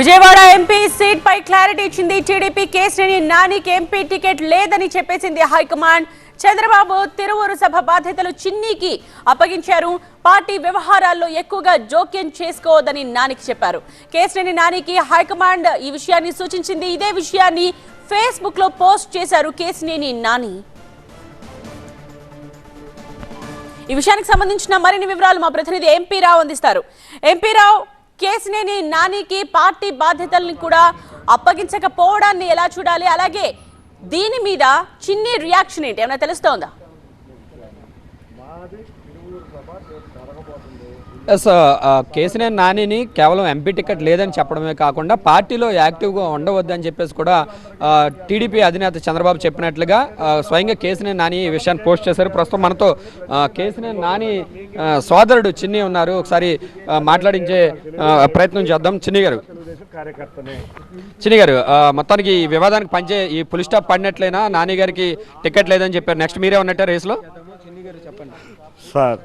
Vijayawada MP seat పై clarity ఇచ్చింది TDP కేసుని నానికి ఎంపీ టికెట్ లేదని చెప్పేసింది హైకమాండ్. చంద్రబాబు తిరువూరు సభ బాధ్యతలు చిన్నీకి అప్పగించారు. పార్టీ వ్యవహారాల్లో ఎక్కువగా జోక్యం చేసుకోవద్దని నానికి చెప్పారు. కేసుని నానికి హైకమాండ్ ఈ విషయాన్ని సూచించింది. ఇదే విషయాన్ని ఫేస్బుక్లో పోస్ట్ చేశారు కేసినేని నాని. ఈ విషయానికి సంబంధించిన మరిన్ని వివరాలు మా ప్రతినిధి ఎంపీ రావు అందిస్తారు. ఎంపీ రావు కేసినేని నానికి పార్టీ బాధ్యతల్ని కూడా అప్పగించకపోవడాన్ని ఎలా చూడాలి? అలాగే దీని మీద చిన్ని రియాక్షన్ ఏంటి? ఏమైనా తెలుస్తోందా? ఎస్ కేసీఆర్ uh, నానిని కేవలం ఎంపీ టికెట్ లేదని చెప్పడమే కాకుండా పార్టీలో యాక్టివ్గా ఉండవద్దని చెప్పేసి కూడా uh, టీడీపీ అధినేత చంద్రబాబు చెప్పినట్లుగా uh, స్వయంగా కేసీఆర్ నాని ఈ విషయాన్ని పోస్ట్ చేశారు. ప్రస్తుతం మనతో కేసీఆర్ నాని సోదరుడు చిన్ని ఉన్నారు. ఒకసారి మాట్లాడించే ప్రయత్నం చేద్దాం. చిన్ని గారు. చిన్ని గారు మొత్తానికి ఈ వివాదానికి పంచే ఈ పులి స్టాప్ పడినట్లయినా నాని గారికి టికెట్ లేదని చెప్పారు. నెక్స్ట్ మీరే ఉన్నట్టే రేసులో? సార్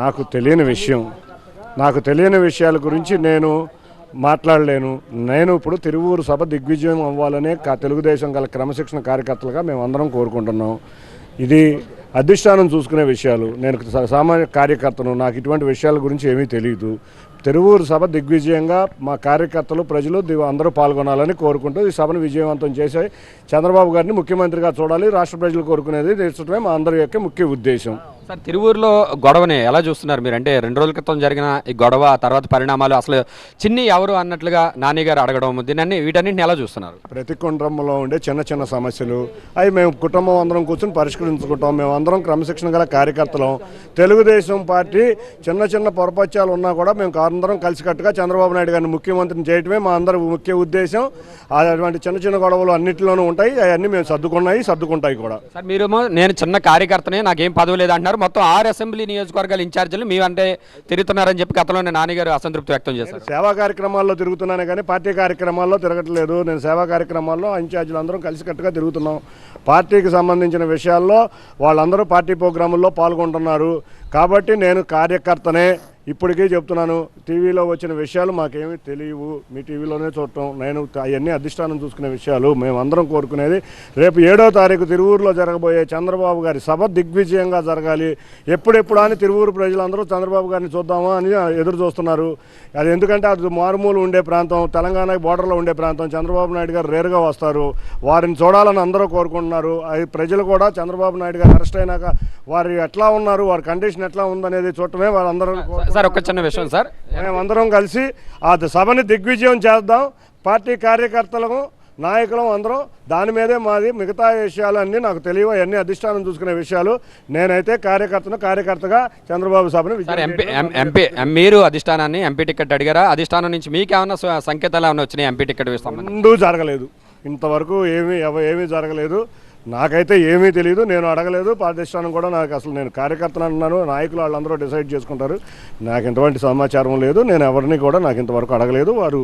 నాకు తెలియని విషయం. నాకు తెలియని విషయాల గురించి నేను మాట్లాడలేను. నేను ఇప్పుడు తిరువూరు సభ దిగ్విజయం అవ్వాలనే తెలుగుదేశం గల క్రమశిక్షణ కార్యకర్తలుగా మేము అందరం కోరుకుంటున్నాం. ఇది అధిష్టానం చూసుకునే విషయాలు. నేను సా- సామాన్య కార్యకర్తను నాకు ఇటువంటి విషయాల గురించి ఏమీ తెలియదు తిరువూరు సభ దిగ్విజయంగా మా కార్యకర్తలు ప్రజలు అందరూ పాల్గొనాలని కోరుకుంటూ ఈ సభను విజయవంతం చేసి చంద్రబాబు గారిని ముఖ్యమంత్రిగా చూడాలి రాష్ట్ర ప్రజలు కోరుకునేది తీర్చడమే మా అందరి యొక్క ముఖ్య ఉద్దేశం. సార్ తిరువూరులో గొడవని ఎలా చూస్తున్నారు మీరు? అంటే రెండు రోజుల క్రితం జరిగిన ఈ గొడవ తర్వాత పరిణామాలు అసలు చిన్ని ఎవరు అన్నట్లుగా నాని గారు అడగడం దీన్ని వీటన్నింటిని ఎలా చూస్తున్నారు? ప్రతి కుటుంబంలో ఉండే చిన్న చిన్న సమస్యలు. అవి మేము కుటుంబం అందరం కూర్చొని పరిష్కరించుకుంటాం. మేము అందరం క్రమశిక్షణ గల కార్యకర్తలం. తెలుగుదేశం పార్టీ చిన్న చిన్న పొరపత్యాలు ఉన్నా కూడా మేము అందరం కలిసికట్టుగా చంద్రబాబు నాయుడు గారిని ముఖ్యమంత్రిని చేయటమే మా అందరి ముఖ్య ఉద్దేశం. అటువంటి చిన్న చిన్న గొడవలు అన్నింటిలోనూ ఉంటాయి. అవన్నీ మేము సర్దుకున్నాయి సర్దుకుంటాయి కూడా. సార్ మీరేమో నేను చిన్న కార్యకర్తనే నాకేం పదవి లేదు అంటున్నారు మొత్తం ఆరు అసెంబ్లీ నియోజకవర్గాల ఇన్ఛార్జీలు మీ అంటే తిరుగుతున్నారని చెప్పి గతంలోనే నాని గారు అసంతృప్తి వ్యక్తం చేశారు. సేవా కార్యక్రమాల్లో తిరుగుతున్నానే కానీ పార్టీ కార్యక్రమాల్లో తిరగట్లేదు. నేను సేవా కార్యక్రమాల్లో ఇన్ఛార్జీలు అందరం కలిసికట్టుగా తిరుగుతున్నాం. పార్టీకి సంబంధించిన విషయాల్లో వాళ్ళందరూ పార్టీ ప్రోగ్రాముల్లో పాల్గొంటున్నారు. కాబట్టి నేను కార్యకర్తనే ఇప్పటికీ చెప్తున్నాను. టీవీలో వచ్చిన విషయాలు మాకేమీ తెలియవు. మీ టీవీలోనే చూడటం. నేను అవన్నీ అధిష్టానం చూసుకునే విషయాలు. మేమందరం కోరుకునేది రేపు ఏడో తారీఖు తిరువూరులో జరగబోయే చంద్రబాబు గారి సభ దిగ్విజయంగా జరగాలి. ఎప్పుడెప్పుడు అని తిరువూరు ప్రజలందరూ చంద్రబాబు గారిని చూద్దామా అని ఎదురు చూస్తున్నారు. అది ఎందుకంటే అది మారుమూలు ఉండే ప్రాంతం తెలంగాణ బోర్డర్లో ఉండే ప్రాంతం. చంద్రబాబు నాయుడు గారు రేరుగా వస్తారు. వారిని చూడాలని అందరూ కోరుకుంటున్నారు. అది ప్రజలు కూడా చంద్రబాబు నాయుడు గారు అరెస్ట్ అయినాక వారు ఎట్లా ఉన్నారు? వారి కండిషన్ ఎట్లా ఉందనేది చూడటమే వాళ్ళందరూ సార్ ఒక్క చిన్న విషయం సార్. మేమందరం కలిసి ఆ సభని దిగ్విజయం చేద్దాం. పార్టీ కార్యకర్తలకు నాయకులం అందరం దాని మీదే మాది మిగతా విషయాలన్నీ నాకు తెలియవు అవన్నీ అధిష్టానం చూసుకునే విషయాలు. నేనైతే కార్యకర్తను కార్యకర్తగా చంద్రబాబు సభను ఎంపీ మీరు అధిష్టానాన్ని ఎంపీ టికెట్ అడిగారా? అధిష్టానం నుంచి మీకు ఏమైనా స- సంకేతాలు ఏమైనా వచ్చినాయి ఎంపీ టికెట్ ముందు జరగలేదు. ఇంతవరకు ఏమీ ఏమీ జరగలేదు. నాకైతే ఏమీ తెలియదు నేను అడగలేదు. పాటిస్తాను కూడా నాకు అసలు నేను కార్యకర్తను అన్నాను నాయకులు వాళ్ళందరూ డిసైడ్ చేసుకుంటారు. నాకు ఎటువంటి సమాచారం లేదు నేను ఎవరిని కూడా నాకు ఇంతవరకు అడగలేదు. వారు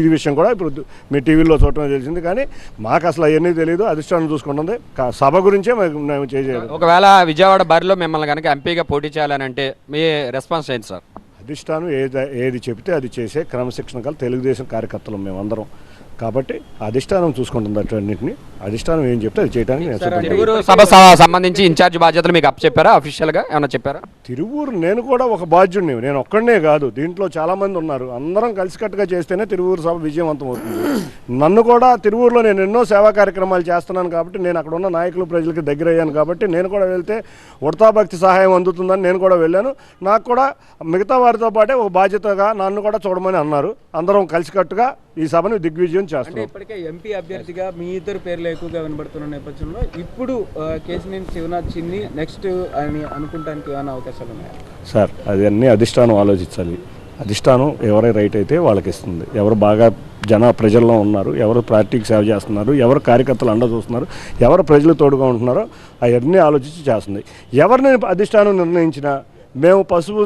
ఈ విషయం కూడా ఇప్పుడు మీ టీవీలో చూడటం తెలిసింది. కానీ మాకు అసలు అవన్నీ తెలియదు అధిష్టానం చూసుకుంటుంది. సభ గురించే మేము చేయలేదు ఒకవేళ విజయవాడ బరిలో మిమ్మల్ని కనుక ఎంపీగా పోటీ చేయాలని అంటే మీ రెస్పాన్స్ ఏంటి సార్? అధిష్టానం ఏది ఏది చెబితే అది చేసే క్రమశిక్షణ గల తెలుగుదేశం కార్యకర్తలు మేమందరం. కాబట్టి అధిష్టానం చూసుకుంటుంది అన్నింటిని. అధిష్టానం ఏం చెప్తే అది చేయడానికి సభ సంబంధించి ఇన్ఛార్జ్ బాధ్యతలు మీకు అప్ చెప్పారా అఫీషియల్గా ఏమైనా చెప్పారా? తిరువూరు నేను కూడా ఒక బాధ్యుడిని. నేను ఒక్కడనే కాదు. దీంట్లో చాలా మంది ఉన్నారు. అందరం కలిసికట్టుగా చేస్తేనే తిరువూరు సభ విజయవంతం అవుతుంది. నన్ను కూడా తిరువూరులో నేను ఎన్నో సేవా కార్యక్రమాలు చేస్తున్నాను కాబట్టి నేను అక్కడ ఉన్న నాయకులు ప్రజలకి దగ్గర అయ్యాను కాబట్టి నేను కూడా వెళ్తే ఉడతా భక్తి సహాయం అందుతుందని నేను కూడా వెళ్ళాను. నాకు కూడా మిగతా వారితో పాటే ఒక బాధ్యతగా నన్ను కూడా చూడమని అన్నారు. అందరం కలిసికట్టుగా ఈ సభను దిగ్విజయం చేస్తున్నాం. ఇప్పటికే ఎంపీ అభ్యర్థిగా మీ ఇద్దరు పేర్లు ఎక్కువగా వినబడుతున్న నేపథ్యంలో ఇప్పుడు కేసినేని శివనాథ్ చిన్ని నెక్స్ట్ అని అనుకుంటానికి ఏమైనా అవకాశాలు ఉన్నాయా? సార్ అది అన్నీ అధిష్టానం ఆలోచించాలి. అధిష్టానం ఎవరి రైట్ అయితే వాళ్ళకి ఇస్తుంది. ఎవరు బాగా జన ప్రజల్లో ఉన్నారు ఎవరు పార్టీకి సేవ చేస్తున్నారు ఎవరు కార్యకర్తలు అండ చూస్తున్నారు ఎవరు ప్రజలు తోడుగా ఉంటున్నారో అవన్నీ ఆలోచించి చేస్తుంది. ఎవరిని అధిష్టానం నిర్ణయించినా మేము పసుపు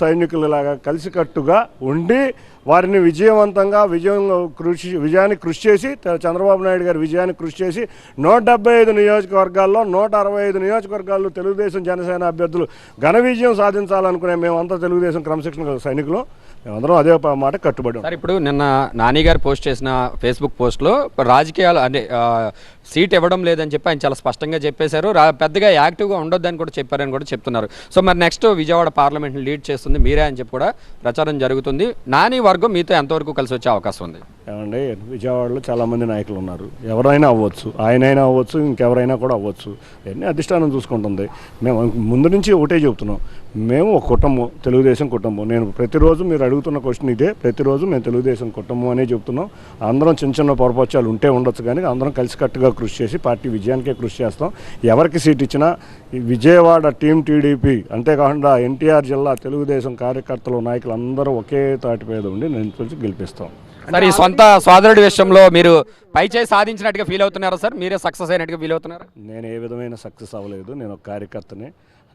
సైనికులలాగా కలిసికట్టుగా ఉండి వారిని విజయవంతంగా విజయం కృషి విజయాన్ని కృషి చేసి చంద్రబాబు నాయుడు గారి విజయాన్ని కృషి చేసి నూట డెబ్బై ఐదు నియోజకవర్గాల్లో నూట అరవై ఐదు నియోజకవర్గాల్లో తెలుగుదేశం జనసేన అభ్యర్థులు ఘన విజయం సాధించాలనుకునే మేమంతా తెలుగుదేశం క్రమశిక్షణ సైనికులు. మేమందరం అదే మాట కట్టుబడి. సార్ ఇప్పుడు నిన్న నాని గారు పోస్ట్ చేసిన ఫేస్బుక్ పోస్ట్లో రాజకీయాలు అంటే సీట్ ఇవ్వడం లేదని చెప్పి ఆయన చాలా స్పష్టంగా చెప్పేశారు. పెద్దగా యాక్టివ్గా ఉండొద్దని కూడా చెప్పారని కూడా చెప్తున్నారు. సో మరి నెక్స్ట్ విజయవాడ పార్లమెంట్ని లీడ్ చేస్తుంది మీరే అని చెప్పి కూడా ప్రచారం జరుగుతుంది. నాని వర్గం మీతో ఎంతవరకు కలిసి వచ్చే అవకాశం ఉంది? ఏమండి విజయవాడలో చాలామంది నాయకులు ఉన్నారు. ఎవరైనా అవ్వచ్చు. ఆయనైనా అవ్వచ్చు ఇంకెవరైనా కూడా అవ్వచ్చు. అన్నీ అధిష్టానం చూసుకుంటుంది. మేము ముందు నుంచి ఒకటే చెబుతున్నాం మేము ఒక కుటుంబం తెలుగుదేశం కుటుంబం. నేను ప్రతిరోజు మీరు అడుగుతున్న క్వశ్చన్ ఇదే. ప్రతిరోజు మేము తెలుగుదేశం కుటుంబం అనే చెప్తున్నాం. అందరం చిన్న చిన్న పొరపచ్చాలు ఉంటే ఉండొచ్చు కానీ అందరం కలిసికట్టుగా కృషి చేసి పార్టీ విజయానికే కృషి చేస్తాం. ఎవరికి సీట్ ఇచ్చినా ఈ విజయవాడ టీం టీడీపీ అంతేకాకుండా ఎన్టీఆర్ జిల్లా తెలుగుదేశం కార్యకర్తలు నాయకులు అందరూ ఒకే తాటి మీద ఉండి నేను తెలిసి గెలిపిస్తాం. సార్ ఈ సొంత సోదరుడి విషయంలో మీరు పై చేయి సాధించినట్టుగా ఫీల్ అవుతున్నారా సార్? మీరే సక్సెస్ అయినట్టుగా ఫీల్ అవుతున్నారా? నేను ఏ విధమైన సక్సెస్ అవ్వలేదు. నేను ఒక కార్యకర్తని.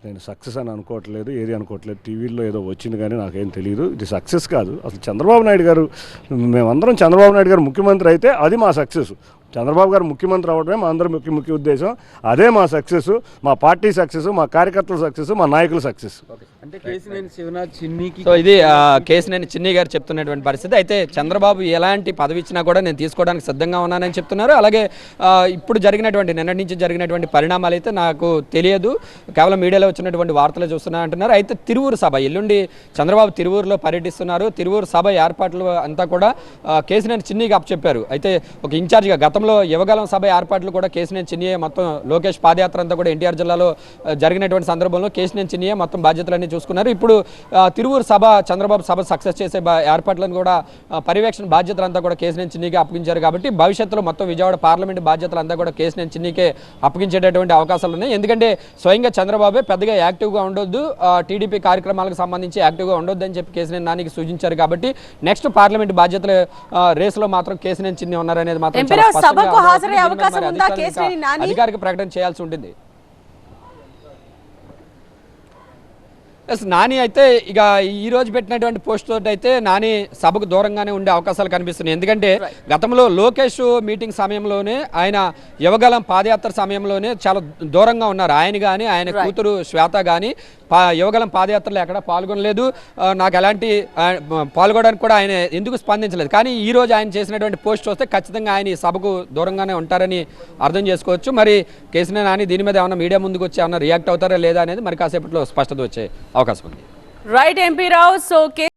నేను సక్సెస్ అని అనుకోవట్లేదు ఏది అనుకోవట్లేదు టీవీలో ఏదో వచ్చింది కానీ నాకేం తెలియదు ఇది సక్సెస్ కాదు. అసలు చంద్రబాబు నాయుడు గారు మేమందరం చంద్రబాబు నాయుడు గారు ముఖ్యమంత్రి అయితే అది మా సక్సెస్. చంద్రబాబు గారు ముఖ్యమంత్రి అవ్వడమే మా అందరి ముఖ్య ముఖ్య ఉద్దేశం. అదే మా సక్సెస్ మా పార్టీ సక్సెస్ మా కార్యకర్తల సక్సెస్ మా నాయకుల సక్సెస్. అంటే కేసీనేని శివనాథ్ చిన్నీకి సో ఇది కేసినేని చిన్ని గారు చెప్తున్నటువంటి పరిస్థితి. అయితే చంద్రబాబు ఎలాంటి పదవి ఇచ్చినా కూడా నేను తీసుకోవడానికి సిద్ధంగా ఉన్నానని చెప్తున్నారు. అలాగే ఇప్పుడు జరిగినటువంటి నిన్నటి నుంచి జరిగినటువంటి పరిణామాలు అయితే నాకు తెలియదు. కేవలం మీడియాలో వచ్చినటువంటి వార్తలు చూస్తున్నా అంటున్నారు. అయితే తిరువురు సభ ఎల్లుండి చంద్రబాబు తిరువురులో పర్యటిస్తున్నారు. తిరువురు సభ ఏర్పాట్లు అంతా కూడా కేసినేని చిన్నికి అప్పచెప్పారు. అయితే ఒక ఇన్ఛార్జిగా గతంలో యువగలం సభ ఏర్పాట్లు కూడా కేసినేని చిన్నియే మొత్తం లోకేష్ పాదయాత్ర అంతా కూడా ఎన్టీఆర్ జిల్లాలో జరిగినటువంటి సందర్భంలో కేసినేని చిన్నియే మొత్తం బాధ్యతలన్నీ చూసుకున్నారు. ఇప్పుడు తిరువురు సభ చంద్రబాబు సభ సక్సెస్ చేసే ఏర్పాట్లను కూడా పర్యవేక్షణ బాధ్యతలంతా కూడా కేసినేని చిన్నికి అప్పగించారు కాబట్టి భవిష్యత్తులో మొత్తం విజయవాడ పార్లమెంట్ బాధ్యతలంతా కూడా కేసినేని చిన్నికే అప్పగించేటటువంటి అవకాశాలు ఉన్నాయి. ఎందుకంటే స్వయంగా చంద్రబాబే పెద్దగా యాక్టివ్గా ఉండొద్దు టీడీపీ కార్యక్రమాలకు సంబంధించి యాక్టివ్గా ఉండొద్దు అని చెప్పి కేసినేని నానికి సూచించారు కాబట్టి నెక్స్ట్ పార్లమెంట్ బాధ్యతల రేసులో మాత్రం కేసినేని చిన్ని ఉన్నారనేది మాత్రం? అధికారిక ప్రకటన చేయాల్సి ఉంటుంది. ఎస్ నాని అయితే ఇక ఈ రోజు పెట్టినటువంటి పోస్ట్ తోటి అయితే నాని సభకు దూరంగానే ఉండే అవకాశాలు కనిపిస్తున్నాయి. ఎందుకంటే గతంలో లోకేష్ మీటింగ్ సమయంలోనే ఆయన యువగలం పాదయాత్ర సమయంలోనే చాలా దూరంగా ఉన్నారు. ఆయన కానీ ఆయన కూతురు శ్వేత కానీ పా యువగలం పాదయాత్రలో ఎక్కడ పాల్గొనలేదు. నాకు ఎలాంటి పాల్గొనడానికి కూడా ఆయన ఎందుకు స్పందించలేదు. కానీ ఈ రోజు ఆయన చేసినటువంటి పోస్ట్ చూస్తే ఖచ్చితంగా ఆయన ఈ సభకు దూరంగానే ఉంటారని అర్థం చేసుకోవచ్చు. మరి కేసీఆర్ నాని దీని మీద ఏమైనా మీడియా ముందుకు వచ్చి ఏమైనా రియాక్ట్ అవుతారా లేదా అనేది మరి కాసేపట్లో స్పష్టత వచ్చే అవకాశం ఉంది. రైట్ ఎంపీ రావు సో